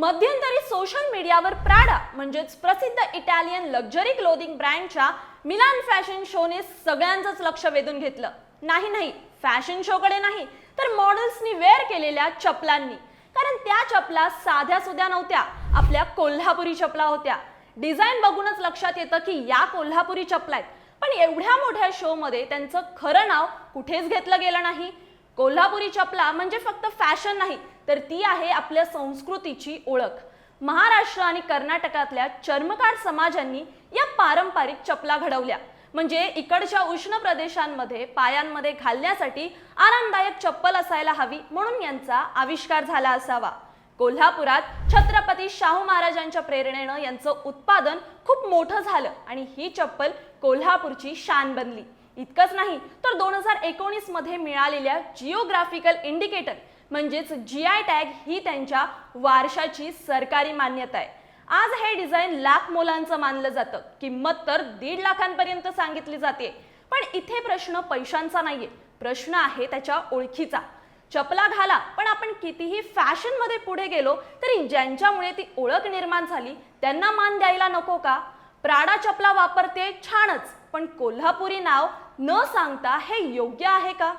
मध्यंतरी सोशल मीडियावर प्राडा म्हणजेच प्रसिद्ध इटालियन लक्झरी क्लोदिंग ब्रँडच्या मिलान फॅशन शोने सगळ्यांचंच लक्ष वेधून घेतलं. नाही नाही फॅशन शोकडे नाही तर मॉडेल्सनी वेअर केलेल्या चपलांनी. कारण त्या चपला साध्या सुद्या नव्हत्या आपल्या कोल्हापुरी चपला होत्या. डिझाईन बघूनच लक्षात येतं की या कोल्हापुरी चपला आहेत पण एवढ्या मोठ्या शोमध्ये त्यांचं खरं नाव कुठेच घेतलं गेलं नाही. कोल्हापुरी चपला म्हणजे फक्त फॅशन नाही तर ती आहे आपल्या संस्कृतीची ओळख. महाराष्ट्र आणि कर्नाटकातल्या चर्मकार समाजांनी या पारंपरिक चपला घडवल्या. म्हणजे इकडच्या उष्ण प्रदेशांमध्ये पायांमध्ये घालण्यासाठी आरामदायक चप्पल असायला हवी म्हणून यांचा आविष्कार झाला असावा. कोल्हापुरात छत्रपती शाहू महाराजांच्या प्रेरणेनं यांचं उत्पादन खूप मोठं झालं आणि ही चप्पल कोल्हापूरची शान बनली. इतकंच नाही तर दोन हजार एकोणीसमध्ये मिळालेल्या जिओग्राफिकल इंडिकेटर म्हणजेच जी आय टॅग ही त्यांच्या वारशाची सरकारी मान्यता आहे. आज हे डिझाईन लाख मोलांचं मानलं जातं. किंमत तर दीड लाखांपर्यंत सांगितली जाते. पण इथे प्रश्न पैशांचा नाहीये. प्रश्न आहे त्याच्या ओळखीचा. चपला घाला पण आपण कितीही फॅशनमध्ये पुढे गेलो तरी ज्यांच्यामुळे ती ओळख निर्माण झाली त्यांना मान द्यायला नको का? प्राडा चपला वापरते छानच. पण कोल्हापुरी नाव न सांगता हे योग्य आहे का?